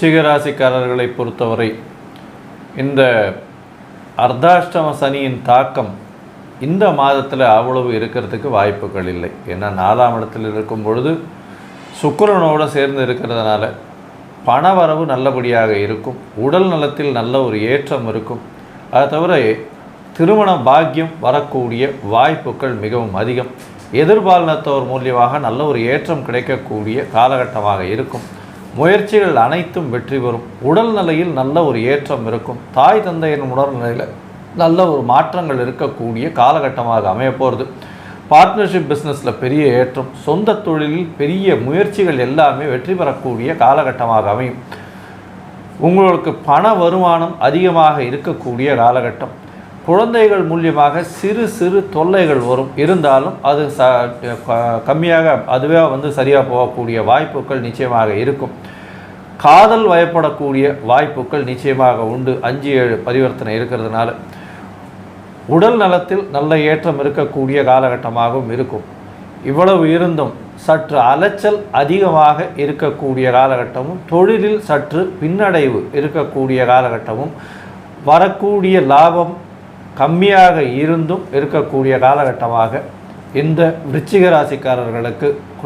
சிகராசிக்காரர்களை பொறுத்தவரை இந்த அர்த்தாஷ்டம சனியின் தாக்கம் இந்த மாதத்தில் அவ்வளவு இருக்கிறதுக்கு வாய்ப்புகள் இல்லை. ஏன்னா நாலாம் இடத்தில் இருக்கும் பொழுது சுக்கரனோடு சேர்ந்து இருக்கிறதுனால பணவரவு நல்லபடியாக இருக்கும். உடல் நலத்தில் நல்ல ஒரு ஏற்றம் இருக்கும். அது தவிர திருமண பாக்கியம் வரக்கூடிய வாய்ப்புகள் மிகவும் அதிகம். எதிர்பாலினத்தவர் மூலியமாக நல்ல ஒரு ஏற்றம் கிடைக்கக்கூடிய காலகட்டமாக இருக்கும். முயற்சிகள் அனைத்தும் வெற்றி பெறும். உடல் நிலையில் நல்ல ஒரு ஏற்றம் இருக்கும். தாய் தந்தையின் உடல்நிலையில் நல்ல ஒரு மாற்றங்கள் இருக்கக்கூடிய காலகட்டமாக அமையப்போகிறது பார்ட்னர்ஷிப் பிஸ்னஸில் பெரிய ஏற்றம். சொந்த தொழிலில் பெரிய முயற்சிகள் எல்லாமே வெற்றி பெறக்கூடிய காலகட்டமாக அமையும். உங்களுக்கு பண வருமானம் அதிகமாக இருக்கக்கூடிய காலகட்டம். குழந்தைகள் மூலியமாக சிறு சிறு தொல்லைகள் வரும். இருந்தாலும் அது ச கம்மியாக அதுவே வந்து சரியாக போகக்கூடிய வாய்ப்புகள் நிச்சயமாக இருக்கும். காதல் வயப்படக்கூடிய வாய்ப்புகள் நிச்சயமாக உண்டு. அஞ்சு ஏழு பரிவர்த்தனை இருக்கிறதுனால உடல் நலத்தில் நல்ல ஏற்றம் இருக்கக்கூடிய காலகட்டமாகவும் இருக்கும். இவ்வளவு இருந்தும் சற்று அலைச்சல் அதிகமாக இருக்கக்கூடிய காலகட்டமும் தொழிலில் சற்று பின்னடைவு இருக்கக்கூடிய காலகட்டமும் வரக்கூடிய லாபம் கம்மியாக இருந்தும் இருக்கக்கூடிய காலகட்டமாக இந்த விருச்சிக ராசிக்காரர்களுக்கு